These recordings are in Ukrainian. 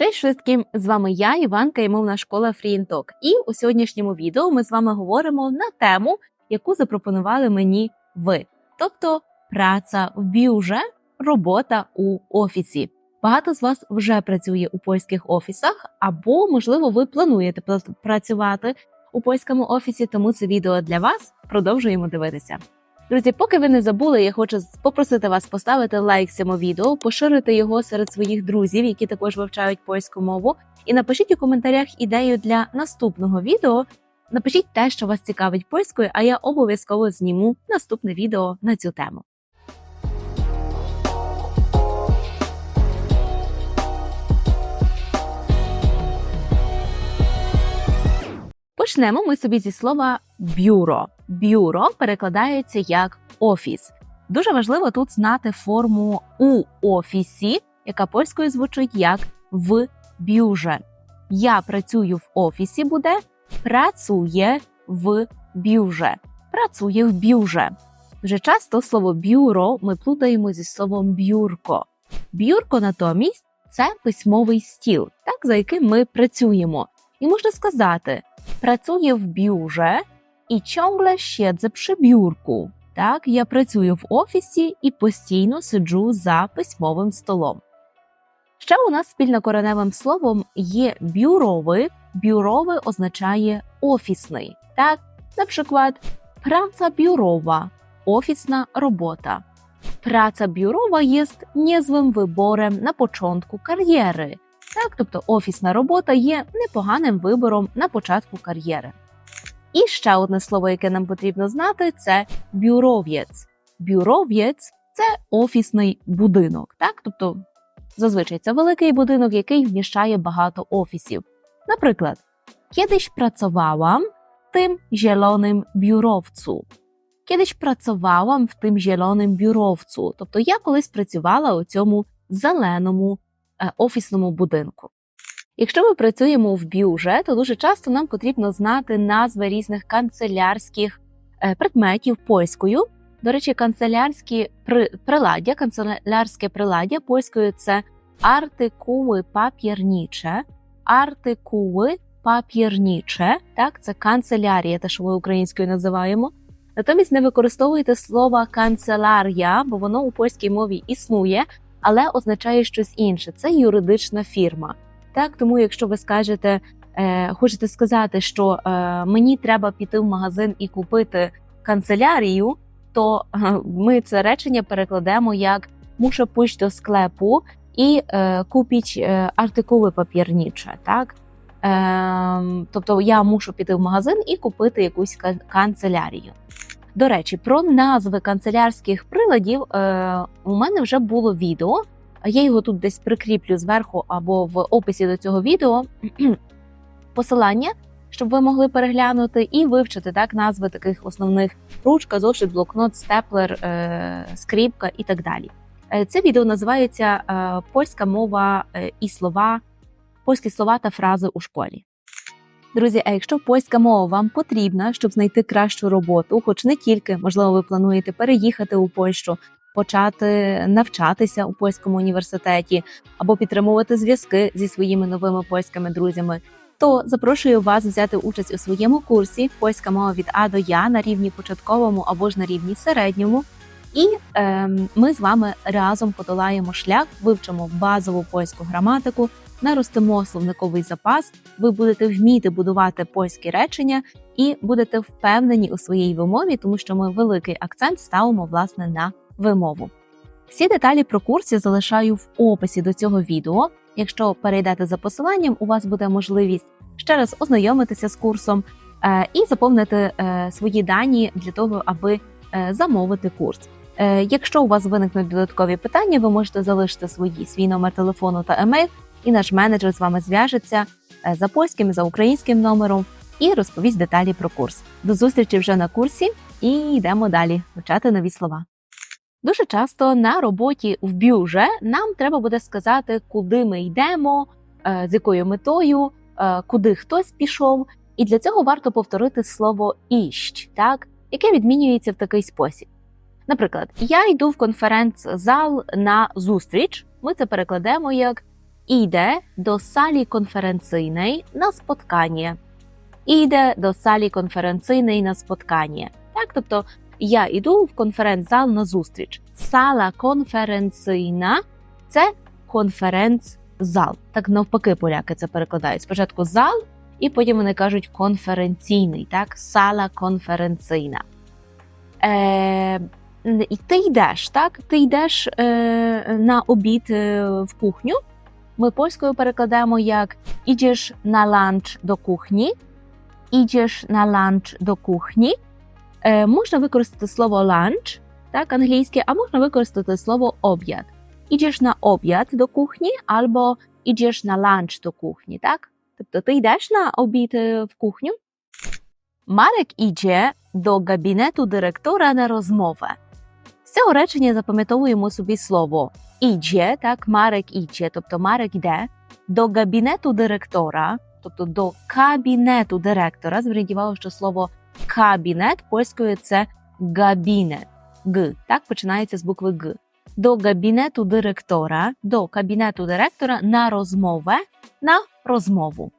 Cześć wszystkim! З вами я, Іванка, і мовна школа FreeInTalk. І у сьогоднішньому відео ми з вами говоримо на тему, яку запропонували мені ви, тобто праця в бюже, робота у офісі. Багато з вас вже працює у польських офісах, або, можливо, ви плануєте працювати у польському офісі, тому це відео для вас. Продовжуємо дивитися. Друзі, поки ви не забули, я хочу попросити вас поставити лайк цьому відео, поширити його серед своїх друзів, які також вивчають польську мову, і напишіть у коментарях ідею для наступного відео. Напишіть те, що вас цікавить польською, а я обов'язково зніму наступне відео на цю тему. Почнемо ми собі зі слова бюро. Бюро перекладається як офіс. Дуже важливо тут знати форму у офісі, яка польською звучить як в бюже. Я працюю в офісі буде працює в бюже. Працює в бюже. Дуже часто слово бюро ми плутаємо зі словом бюрко. Бюрко натомість це письмовий стіл, так за яким ми працюємо. І можна сказати, працює в бюже і ciągle siedzę przy biurku. Так, я працюю в офісі і постійно сиджу за письмовим столом. Ще у нас спільнокореневим словом є бюровий. Бюровий означає офісний. Так, наприклад, праця бюрова офісна робота. Праця бюрова є niezłym вибором на початку кар'єри. Так, тобто офісна робота є непоганим вибором на початку кар'єри. І ще одне слово, яке нам потрібно знати, це бюров'єць. Бюров'єць це офісний будинок, так? Тобто, зазвичай це великий будинок, який вміщає багато офісів. Наприклад, pracowałam w tym zielonym biurowcu. Kiedyś pracowałam в тим зеленим biurowcu. Тобто я колись працювала у цьому зеленому офісному будинку. Якщо ми працюємо в бюже, то дуже часто нам потрібно знати назви різних канцелярських е, предметів польською. До речі, канцелярські при- приладдя, канцелярське приладдя польською це артикули папірніче, артикули папірніче, так, це канцелярія, те, що ми українською називаємо. Натомість не використовуйте слово канцеларія, бо воно у польській мові існує, але означає щось інше. Це юридична фірма. Так, тому якщо ви скажете, е, хочете сказати, що е, мені треба піти в магазин і купити канцелярію, то е, ми це речення перекладемо як муszę pójść до склепу і е, купіть е, артикули папірніче. Так? Е, тобто я мушу піти в магазин і купити якусь канцелярію. До речі, про назви канцелярських приладів е, у мене вже було відео. Я його тут десь прикріплю зверху або в описі до цього відео посилання, щоб ви могли переглянути і вивчити так назви таких основних ручка, зошит, блокнот, степлер, е, скріпка і так далі. Е, Це відео називається е, Польська мова е, і слова, польські слова та фрази у школі. Друзі, а якщо польська мова вам потрібна, щоб знайти кращу роботу, хоч не тільки, можливо, ви плануєте переїхати у Польщу, почати навчатися у польському університеті або підтримувати зв'язки зі своїми новими польськими друзями, то запрошую вас взяти участь у своєму курсі Польська мова від А до Я на рівні початковому або ж на рівні середньому. І ем, ми з вами разом подолаємо шлях, вивчимо базову польську граматику, наростимо словниковий запас. Ви будете вміти будувати польські речення і будете впевнені у своїй вимові, тому що ми великий акцент ставимо власне на вимову. Всі деталі про курс я залишаю в описі до цього відео. Якщо перейдете за посиланням, у вас буде можливість ще раз ознайомитися з курсом е, і заповнити е, свої дані для того, аби е, замовити курс. Якщо у вас виникнуть додаткові питання, ви можете залишити свої свій номер телефону та емейл, і наш менеджер з вами зв'яжеться е, за польським, за українським номером і розповість деталі про курс. До зустрічі вже на курсі і йдемо далі вивчати нові слова. Дуже часто на роботі в бюже нам треба буде сказати, куди ми йдемо, е, з якою метою, е, куди хтось пішов. І для цього варто повторити слово іщ, так, яке відмінюється в такий спосіб. Наприклад, я йду в конференц-зал на зустріч. Ми це перекладемо як idę do sali konferencyjnej na spotkanie. Idę до салі конференційної на spotkanie. Так, тобто я йду в конференц-зал на зустріч. Сала конференційна це конференц-зал. Так навпаки, поляки це перекладають. Спочатку зал, і потім вони кажуть конференційний, так? Сала конференційна. Е, ти йдеш, так? Ти йдеш е, на обід е, в кухню. Ми польською перекладаємо як ідеш на ланч до кухні, ідеш на ланч до кухні. Е, можна використати слово ланч, так, англійське, а можна використати слово обід. Ідеш на обід до кухні, або ідеш на ланч до кухні, так? Тобто ти йдеш на обід е, в кухню. Марек іде до кабінету директора на розмову. З цього речення запам'ятовуємо собі слово іде, так, Марек іде, тобто Марек йде до кабінету директора, тобто до кабінету директора. Зверніть увагу, що слово кабінет польською це габінет. Г, так, починається з букви Г. До кабінету директора, до кабінету директора на розмову, на розмову.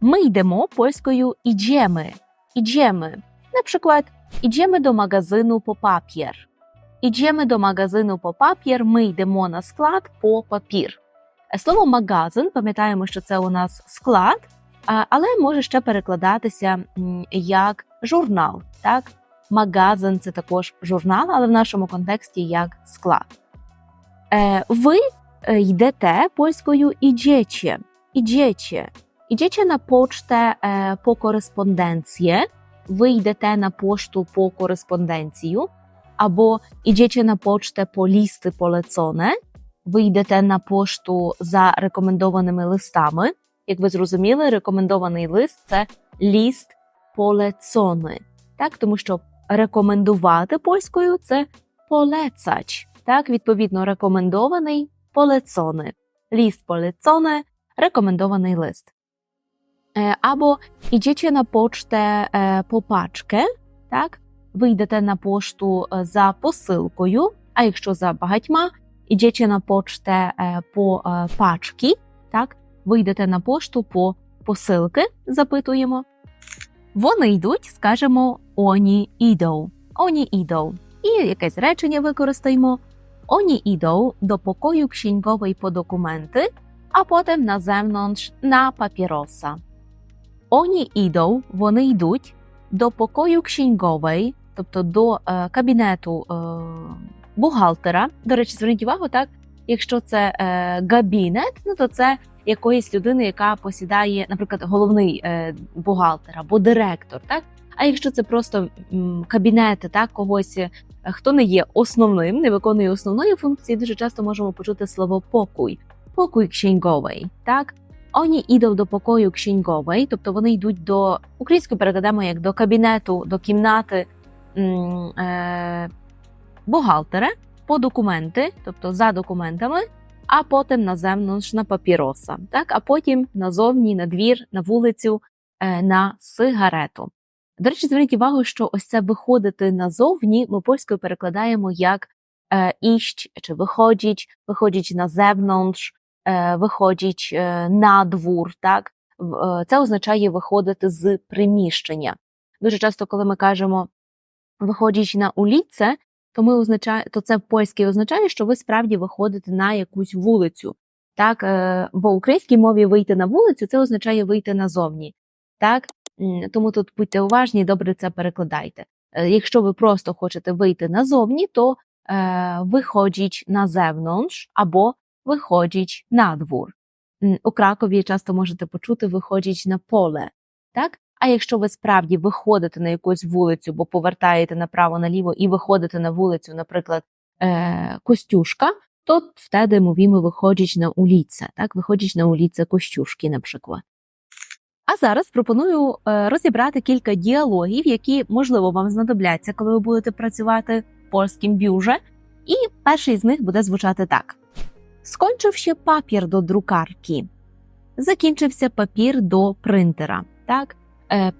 Ми йдемо польською іджеми. Іджеми. Наприклад, іджеми до магазину по папір. Іджеми до магазину по папір, ми йдемо на склад по папір. Е, Слово магазин, пам'ятаємо, що це у нас склад, але може ще перекладатися як журнал. Так? Магазин це також журнал, але в нашому контексті як склад. Е, ви е, йдете польською іджече. Іджече. Іджече на почтę е, по кореспонденцję. Ви йдете на пошту по кореспонденцію, або іджече на почтę по listy polecone. Йдете на пошту за рекомендованими листами. Як ви зрозуміли, рекомендований лист це ліст полецони. Так, тому що рекомендувати польською це полецач. Так, відповідно, рекомендований полецони. Ліст полецоне рекомендований лист. Е, Або йдете на почтę е, по пачkę, так? Ви йдете на пошту е, за посилкою, а якщо за багатьма, йдете на почтę е, по е, пачки, так? Ви йдете на пошту по посилки, запитуємо. Вони йдуть, скажемо оні ідоу. Оні ідоу. І якесь речення використаємо. Oni idą do pokoju księgowej po dokumenty, a potem na zewnątrz na papierosa. Oni idą, вони йдуть до покою księgowej, тобто до е, кабінету е, бухгалтера. До речі, зверніть увагу, так, якщо це е, габінет, ну то це якоїсь людини, яка посідає, наприклад, головний бухгалтер або директор, так? А якщо це просто м, кабінет, так, когось, хто не є основним, не виконує основної функції, дуже часто можемо почути слово покой, покой księgowej, так? Oni idą до покою księgowej, тобто вони йдуть до українською перекладаємо як до кабінету, до кімнати е, бухгалтера по документи, тобто за документами, а потім на земнуш на папіроса, так? а потім назовні, на двір, на вулицю, е, на сигарету. До речі, зверніть увагу, що ось це виходити назовні ми польською перекладаємо як е, іщ чи виходить, виходить на зевнуш, е, виходить е, на двор. Так? Це означає виходити з приміщення. Дуже часто, коли ми кажемо виходить на уліце, то ми означає, то це в польській означає, що ви справді виходите на якусь вулицю. Так, е, в українській мові вийти на вулицю це означає вийти назовні. Так, тому тут будьте уважні, добре це перекладайте. Е, Якщо ви просто хочете вийти назовні, то е, виходіть на зевнуш або виходіть на двор. У Кракові часто можете почути виходіть на поле. Так? А якщо ви справді виходите на якусь вулицю, бо повертаєте направо-наліво і виходите на вулицю, наприклад, е, Костюшка, то wtedy mówimy wychodzić na ulicę, так? Виходять на ulicę Костюшки, наприклад. А зараз пропоную е, розібрати кілька діалогів, які можливо вам знадобляться, коли ви будете працювати в польськім бюже. І перший з них буде звучати так: Скончився папір до друкарки. Закінчився папір до принтера. Так,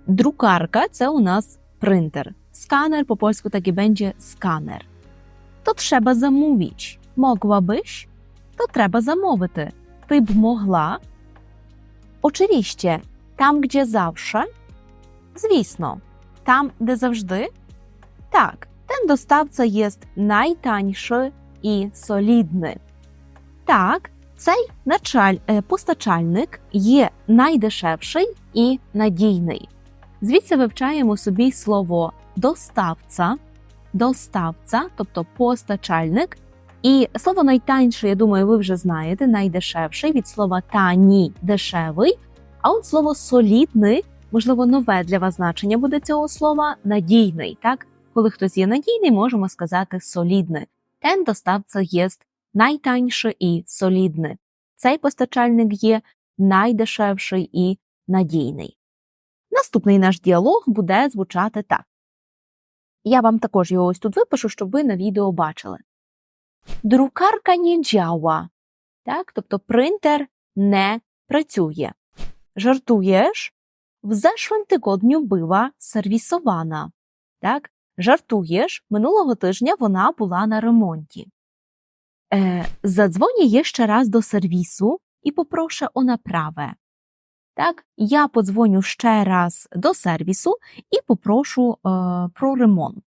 друкарка це у нас принтер. Сканер польську так і będzie сканер. То треба замовіч. Могłabyś? То треба замовити. ти б могла. Oczywiście, там, gdzie zawsze. Звісно, там, де завжди. Так, ten dostawca jest najtańszy і солідний. Так, цей началь, е, постачальник є найдешевший і надійний. Звідси вивчаємо собі слово доставця, доставця, тобто постачальник. І слово найтаньше, я думаю, ви вже знаєте, найдешевший від слова тані дешевий. А от слово солідний, можливо, нове для вас значення буде цього слова надійний. Так, коли хтось є надійний, можемо сказати солідний. Ten dostawca jest najtańszy і солідний. Цей постачальник є найдешевший і надійний. Наступний наш діалог буде звучати так. Я вам також його ось тут випишу, щоб ви на відео бачили. Друкарка не. Так, тобто принтер не працює. Жартуєш? В зeszłym była сервісована. Так, жартуєш, минулого тижня вона була на ремонті. Е, задзвоню ще раз до сервісу і попрошу о направе. Так, я подзвоню ще раз до сервісу і попрошу е, про ремонт.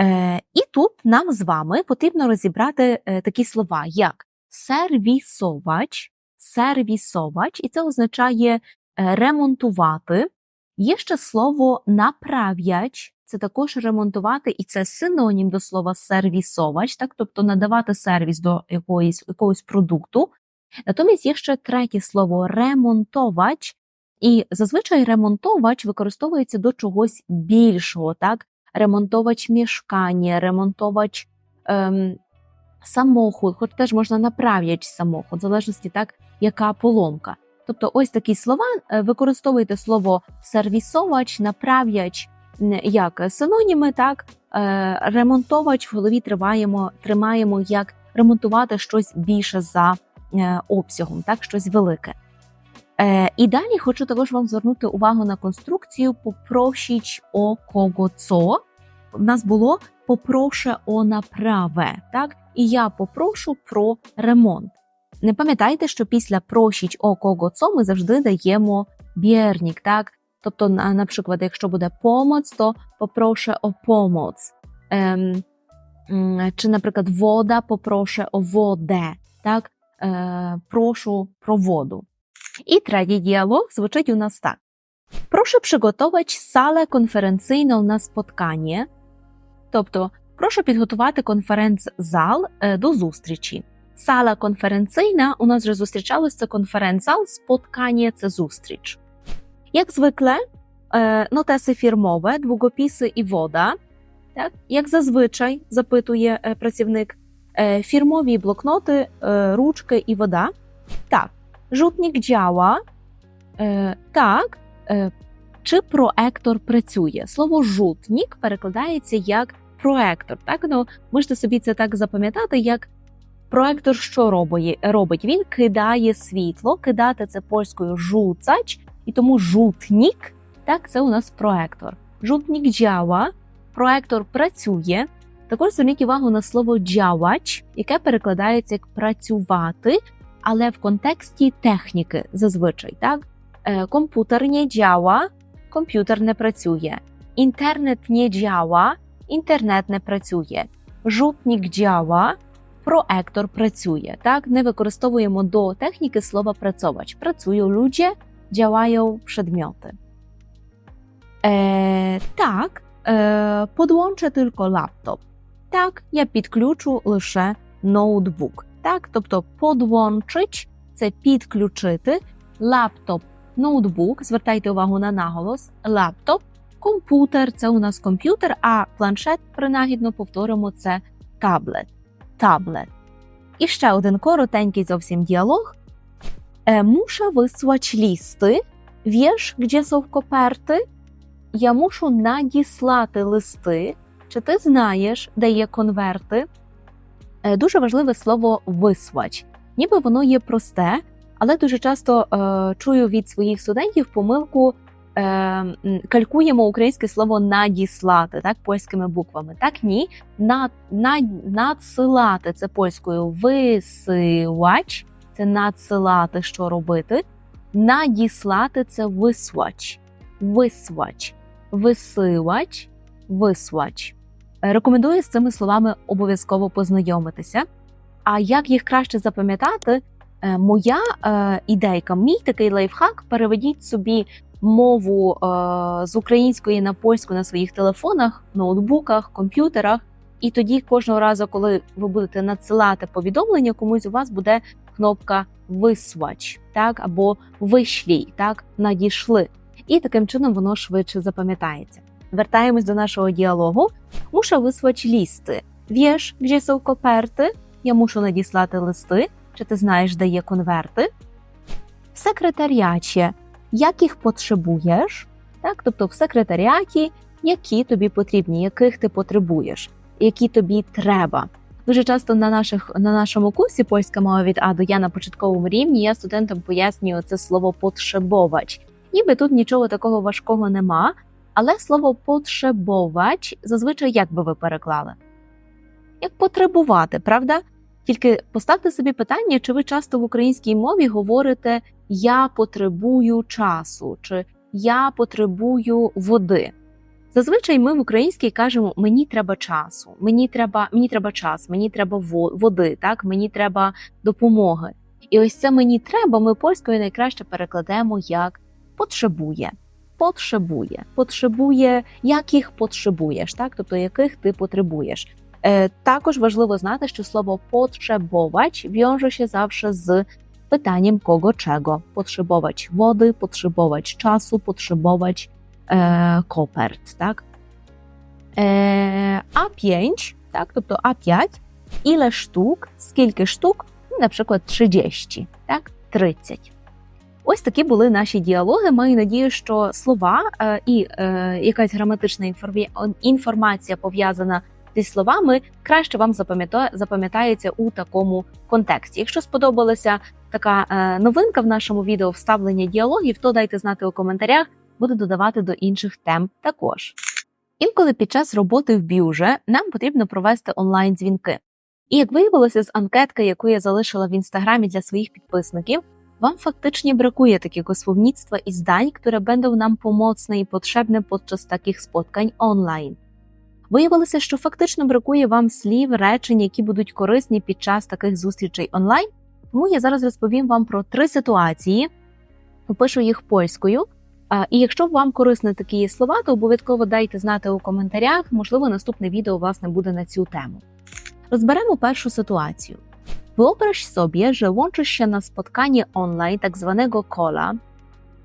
Е, і тут нам з вами потрібно розібрати е, такі слова, як сервісовач, сервісовач, і це означає е, ремонтувати. Є ще слово направ'яч, це також ремонтувати, і це синонім до слова сервісовач, так, тобто надавати сервіс до якоїсь, якогось продукту. Натомість є ще третє слово ремонтовач, і зазвичай ремонтовач використовується до чогось більшого, так? Ремонтовач мішкання, ремонтовач ем, самохід, хоч теж можна направ'яч самохід, в залежності так, яка поломка. Тобто, ось такі слова е, використовуйте слово сервісовач, направ'яч н- як синоніми, так е, ремонтовач в голові триваємо, тримаємо як ремонтувати щось більше за обсягом, так щось велике. Е, і далі хочу також вам звернути увагу на конструкцію попрощіч о кого цо. В нас було попроше о направе, так? І я попрошу про ремонт. Не пам'ятайте, що після прощіч о кого цо ми завжди даємо бєрнік, так? Тобто, наприклад, якщо буде помоць, то попроше о помоць. Ем, чи, наприклад, вода попроше о воде, так? Е, прошу про воду. І третій діалог звучить у нас так. Прошу przygotować salę konferencyjną на spotkanie. Тобто, прошу підготувати конференц-зал е, до зустрічі. Сала конференційна у нас вже зустрічалось конференц-зал, spotkanie – це зустріч. Як звикle, е, нотеси фірмове, двугопіси і вода. Так? Як зазвичай запитує працівник, е, фірмові блокноти, е, ручки і вода. Так, rzutnik działa. Так, е, чи проектор працює? Слово жутнік перекладається як проектор. Так, ну можете собі це так запам'ятати, як проектор що робить? Він кидає світло, кидати це польською жуцач, і тому жутнік, так, це у нас проектор. Жутнік działa, проектор працює. Також зверніть увагу на слово działać, яке перекладається як працювати, але в контексті техніки зазвичай. Так? Е, Комп'ютер не działa, комп'ютер не працює. Інтернет не działa, інтернет не працює. Жутник działa, проектор працює. Так? Не використовуємо до техніки слова працьовач. Працюють люди, działają przedmioty. Е, так, е, podłączę tylko лаптоп. Так, я підключу лише ноутбук. Так, тобто подвончить це підключити лаптоп, ноутбук. Звертайте увагу на наголос. Лаптоп, комп'ютер це у нас комп'ютер, а планшет принагідно повторимо це таблет. Таблет. І ще один коротенький зовсім діалог. Е, Muszę wysłać listy. Wiesz, gdzie są? Я мушу надіслати листи. Чи ти знаєш, де є конверти? Е, Дуже важливе слово висвач. Ніби воно є просте, але дуже часто е, чую від своїх студентів помилку. е, Калькуємо українське слово надіслати так польськими буквами. Так ні, над, над, надсилати це польською висилач. це надсилати, що робити. Надіслати це висвач, висвач, висивач, висвач. Е, Рекомендую з цими словами обов'язково познайомитися. А як їх краще запам'ятати? Е, Моя е, ідейка, мій такий лайфхак, переведіть собі мову е, з української на польську на своїх телефонах, ноутбуках, комп'ютерах. І тоді кожного разу, коли ви будете надсилати повідомлення, комусь у вас буде кнопка висвач, так або вишлій, так надійшли. І таким чином воно швидше запам'ятається. Вертаємось до нашого діалогу. Muszę wysłać listy. Wiesz, gdzie są koperty? Я мушу надіслати листи. Чи ти знаєш, де є конверти? В секретаріаті. Як їх потребуєш? Так, тобто в секретаріаті, які тобі потрібні, яких ти потребуєш, які тобі треба. Дуже часто на наших на нашому курсі польська мова від А до Я на початковому рівні я студентам пояснюю це слово потребовач. Ніби тут нічого такого важкого нема, але слово потребовач зазвичай як би ви переклали? Як потребувати, правда? Тільки поставте собі питання, чи ви часто в українській мові говорите Я потребую часу чи Я потребую води. Зазвичай ми в українській кажемо Мені треба часу, мені треба, мені треба час, мені треба води, так мені треба допомоги. І ось це мені треба. Ми польською найкраще перекладемо як потребує. Потребує, потребує, як їх потребуєш, так тобто яких ти потребуєш. Е, також важливо знати, що слово потребовать wiąże się zawsze z pytaniem kogo czego. Potrzebować wody, potrzebować czasu, potrzebować e, kopert, tak? E, A5, tak, тобто A5, ile sztuk, скільки штук, Ну, на przykład 30, так, 30. Ось такі були наші діалоги. Маю надію, що слова е, і е, якась граматична інформація пов'язана зі словами краще вам запам'ята- запам'ятається у такому контексті. Якщо сподобалася така е, новинка в нашому відео вставлення діалогів, то дайте знати у коментарях, буду додавати до інших тем також. Інколи під час роботи в бюже нам потрібно провести онлайн дзвінки. І як виявилося з анкетки, яку я залишила в інстаграмі для своїх підписників, Wam faktycznie brakuje takiego słownictwa i zdań, które będą nam pomocne i potrzebne podczas takich spotkań online. Виявилося, що фактично бракує вам слів, речень, які будуть корисні під час таких зустрічей онлайн. Тому я зараз розповім вам про три ситуації, опишу їх польською. І якщо вам корисні такі слова, то обов'язково дайте знати у коментарях. Можливо, наступне відео власне буде на цю тему. Розберемо першу ситуацію. Wyobraź sobie, że łączysz się na spotkanie online tak zwanego kola.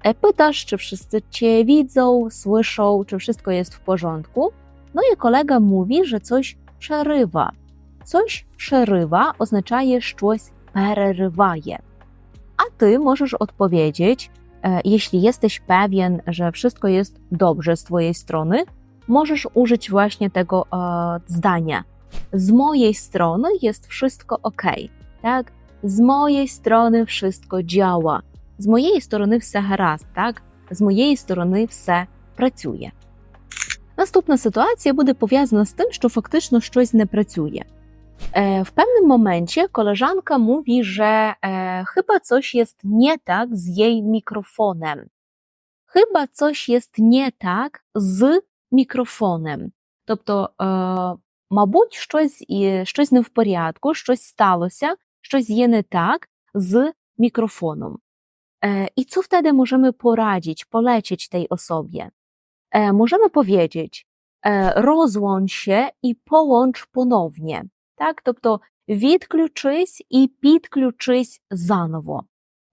E, pytasz, czy wszyscy Cię widzą, słyszą, czy wszystko jest w porządku. No i kolega mówi, że coś przerywa. Coś przerywa oznacza, że coś przerywa. A Ty możesz odpowiedzieć, e, jeśli jesteś pewien, że wszystko jest dobrze z Twojej strony, możesz użyć właśnie tego e, zdania. Z mojej strony jest wszystko ok. Так, з моєї сторони wszystko działa. З моєї сторони все гаразд, так? З моєї сторони все працює. Наступна ситуація буде пов'язана з тим, що фактично щось не працює. E, W pewnym momencie koleżanka mówi, że e, chyba coś jest nie tak z jej mikrofonem. Chyba coś jest nie tak z mikrofonem. Тобто, е, мабуть, щось, і- щось не в порядку, щось сталося, щось є не tak z mikrofonem. E, I co wtedy możemy poradzić, polecieć tej osobie? E, Możemy powiedzieć, e, rozłącz się i połącz ponownie. Так? Тобто відключись і підключись заново.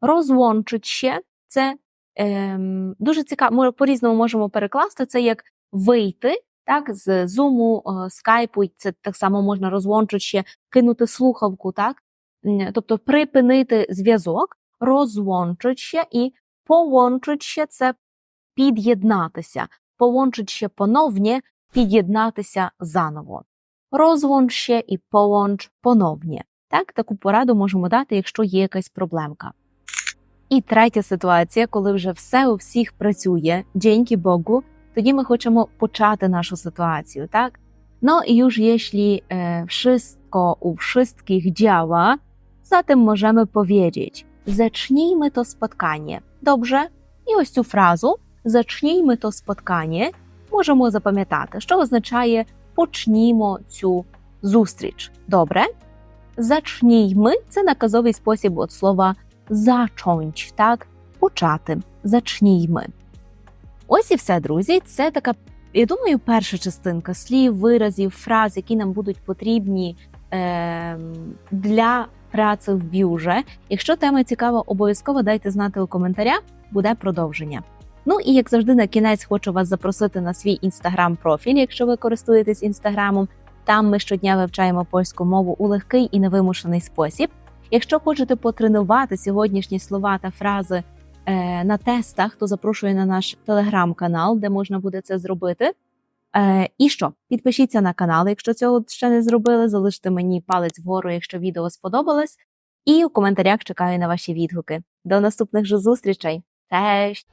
Розлончить ще це ем, дуже цікаво. Ми по-різному можемо перекласти це як вийти так, з зуму, е, скайпу, це так само можна розлончити ще, кинути слухавку, так? Тобто припинити зв'язок, розлончить ще і поłączyć це під'єднатися. Ще поновні, під'єднатися заново. Розлонч ще і поłącz понownie. Так, таку пораду можемо дати, якщо є якась проблемка. І третя ситуація, коли вже все у всіх працює, dzięki Богу, тоді ми хочемо почати нашу ситуацію, так? No i już jeśli wszystko u wszystkich działa, Zatem możemy powiedzieć zacznijmy to spotkanie. Dobrze? І ось цю фразу zacznijmy то spotkanie можемо запам'ятати, що означає почнімо цю зустріч. Добре? Zacznijmy – це наказовий спосіб від слова зачонч, так? Почати. Zacznijmy. Ось і все, друзі. Це така, я думаю, перша частинка слів, виразів, фраз, які нам будуть потрібні е, для праці в бюже. Якщо тема цікава, обов'язково дайте знати у коментарях, буде продовження. Ну і як завжди, на кінець хочу вас запросити на свій інстаграм-профіль, якщо ви користуєтесь інстаграмом. Там ми щодня вивчаємо польську мову у легкий і невимушений спосіб. Якщо хочете потренувати сьогоднішні слова та фрази е, на тестах, то запрошую на наш телеграм-канал, де можна буде це зробити. Е, і що? Підпишіться на канал, якщо цього ще не зробили. Залиште мені палець вгору, якщо відео сподобалось. І у коментарях чекаю на ваші відгуки. До наступних же зустрічей. Cześć!